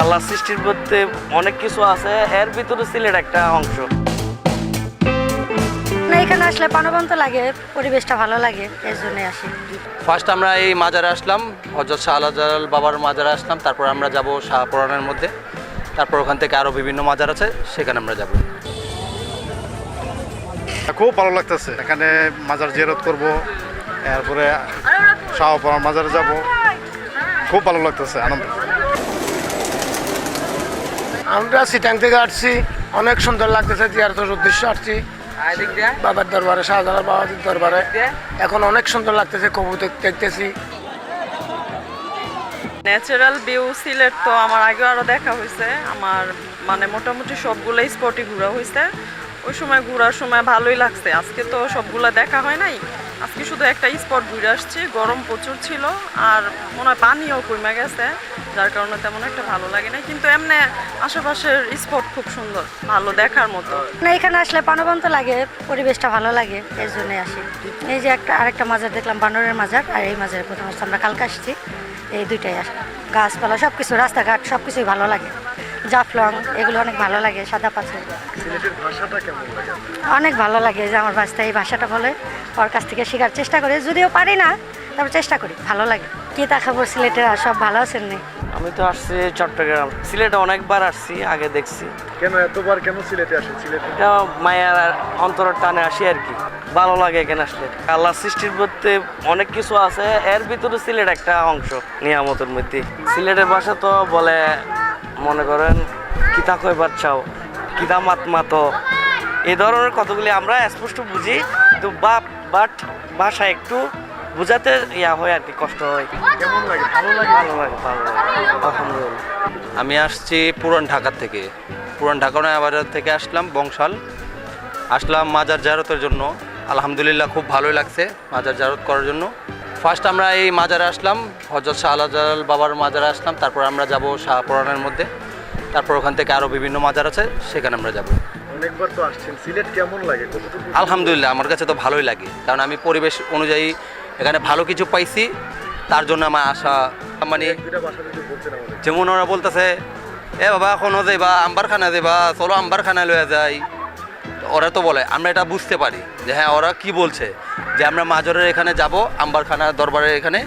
আল্লাহ সৃষ্টির মধ্যে অনেক কিছু আছে এর ভিতরে সিলেট একটা অংশ। না এখানে আসলে প্রাণবন্ত লাগে পরিবেশটা ভালো লাগে এর জন্যই আসি। ফার্স্ট আমরা এই মাজারে আসলাম হজরত শাহ আলাজাল বাবার মাজারে আসলাম তারপর আমরা যাব শাহপুরানের মধ্যে। তারপর ওখান থেকে আরও বিভিন্ন মাজার আছে সেখানে আমরা যাব। খুব ভালো লাগতেছে এখানে মাজার জিয়ারত করব এরপরে শাহপুর মাজারে যাব। খুব ভালো লাগতেছে আনন্দ। আমরা সিটাং থেকে আসছি। অনেক সুন্দর লাগতেছে জিয়ারতের উদ্দেশ্য আসছি। বাবার দরবারে শাহজালাল বাবার দরবারে। এখন অনেক সুন্দর লাগতেছে কবুতর দেখতেছি। ন্যাচারাল ভিউ সিলেট তো আমার আগেও আরও দেখা হয়েছে। আমার মানে মোটামুটি সবগুলো স্পটই ঘোরা হয়েছে। ওই সময় ঘোরার সময় ভালোই লাগছে। আজকে তো সবগুলো দেখা হয় নাই। আজকে শুধু একটা স্পট ঘুরে আসছি, গরম প্রচুর ছিল আর মনে হয় পানিও কমে গেছে, যার কারণে তেমন একটা ভালো লাগে না কিন্তু এমনি আশেপাশের স্পট খুব সুন্দর, ভালো দেখার মতো। না, এখানে আসলে প্রাণবন্ত লাগে, পরিবেশটা ভালো লাগে এর জন্যই আসি। এই যে একটা, আরেকটা মাজার দেখলাম, বানরের মাজার, আর এই মাজারে প্রথম আমরা কালকে আসছি, এই দুইটাই আস। গাছপালা সব কিছু রাস্তাঘাট সব কিছুই ভালো লাগে। জাফলং এগুলো অনেক ভালো লাগে সাদা পাথর। অনেক ভালো লাগে যে আমার বাচ্চা এই ভাষাটা বলে। ওর কাছ থেকে শেখার চেষ্টা করি যদিও পারি না তারপর চেষ্টা করি ভালো লাগে। কি তা খবর সিলেটের আর সব ভালো আছেন নি? আমি তো আসছি চট্টগ্রাম। সিলেটে অনেকবার আসছি আগে দেখছি। কেন এতবার কেন সিলেটে আসেন? সিলেটে এটা মায়ের অন্তরের টানে আসি আর কি। ভালো লাগে এখানে আসলে। আল্লাহ সৃষ্টির মধ্যে অনেক কিছু আছে এর ভিতরে সিলেট একটা অংশ নিয়ামতের মধ্যে। সিলেটের ভাষা তো বলে মনে করেন কিতা কইবার বাচ্চাও কিতা মাত মাতো। এই ধরনের কতগুলি আমরা স্পষ্ট বুঝি কিন্তু বাপ বাট ভাষা একটু বোঝাতে ইয়া হয় আর কি কষ্ট হয়। কেমন লাগে? ভালো লাগে? ভালো লাগে ভালো লাগে। আলহামদুলিল্লাহ। আমি আসছি পুরান ঢাকা থেকে। পুরান ঢাকা নয়াবাজার থেকে আসলাম বংশাল। আসলাম মাজার জারতের জন্য। আলহামদুলিল্লাহ খুব ভালোই লাগছে মাজার জারত করার জন্য। ফার্স্ট আমরা এই মাজারে আসলাম হজরত শাহ আলাজাল বাবার মাজারে আসলাম তারপর আমরা যাব শাহপুরানের মধ্যে। তারপর ওখান থেকে আরও বিভিন্ন মাজার আছে সেখানে আমরা যাব। অনেকবার তো আসছেন সিলেট কেমন লাগে? আলহামদুলিল্লাহ আমার কাছে তো ভালোই লাগে কারণ আমি পরিবেশ অনুযায়ী এখানে ভালো কিছু পাইছি তার জন্য আমার আশা মানে যেমন ওরা বলতেছে এ বাবা এখনও যাইবা আম্বার খানা দেবা চলো আম্বার খানা লয়ে যাই। তো ওরা তো বলে, আমরা এটা বুঝতে পারি। যে হ্যাঁ ওরা কি বলছে? যে আমরা মাজরের এখানে যাব আম্বার খানা দরবারের এখানে।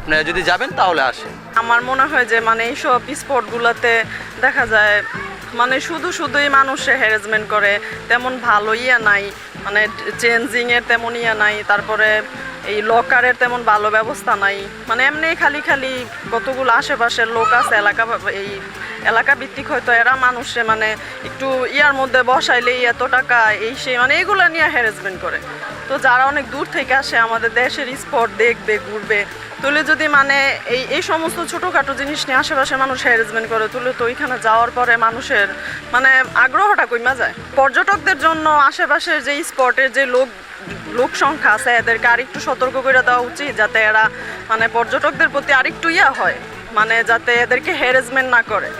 আপনারা যদি যাবেন, তাহলে আসে আমার মনে হয় যে মানে এইসব স্পটগুলোতে দেখা যায় মানে শুধু শুধুই মানুষে হ্যারাসমেন্ট করে, তেমন ভালো ইয়া নাই। মানে চেঞ্জিংয়ের তেমন ইয়া নাই, তারপরে এই লকারের তেমন ভালো ব্যবস্থা নাই। মানে এমনি খালি খালি কতগুলো আশেপাশের লোক আছে, এলাকা এই এলাকা ভিত্তিক হয়তো এরা মানুষে মানে একটু ইয়ার মধ্যে বসাইলেই এত টাকা, এই সেই মানে এগুলো নিয়ে হ্যারাসমেন্ট করে। তো যারা অনেক দূর থেকে আসে, আমাদের দেশের স্পট দেখবে, ঘুরবে, তুলে যদি মানে এই এই সমস্ত ছোটোখাটো জিনিস নিয়ে আশেপাশে মানুষ হ্যারাসমেন্ট করে, তুলে তো ওইখানে যাওয়ার পরে মানুষের মানে আগ্রহটা কমা যায়। পর্যটকদের জন্য আশেপাশের যে স্পটের যে লোক লোক সংখ্যা আছে, এদেরকে আরেকটু সতর্ক করে দেওয়া উচিত যাতে এরা মানে পর্যটকদের প্রতি আরেকটু ইয়া হয় মানে যাতে এদেরকে হ্যারাসমেন্ট না করে।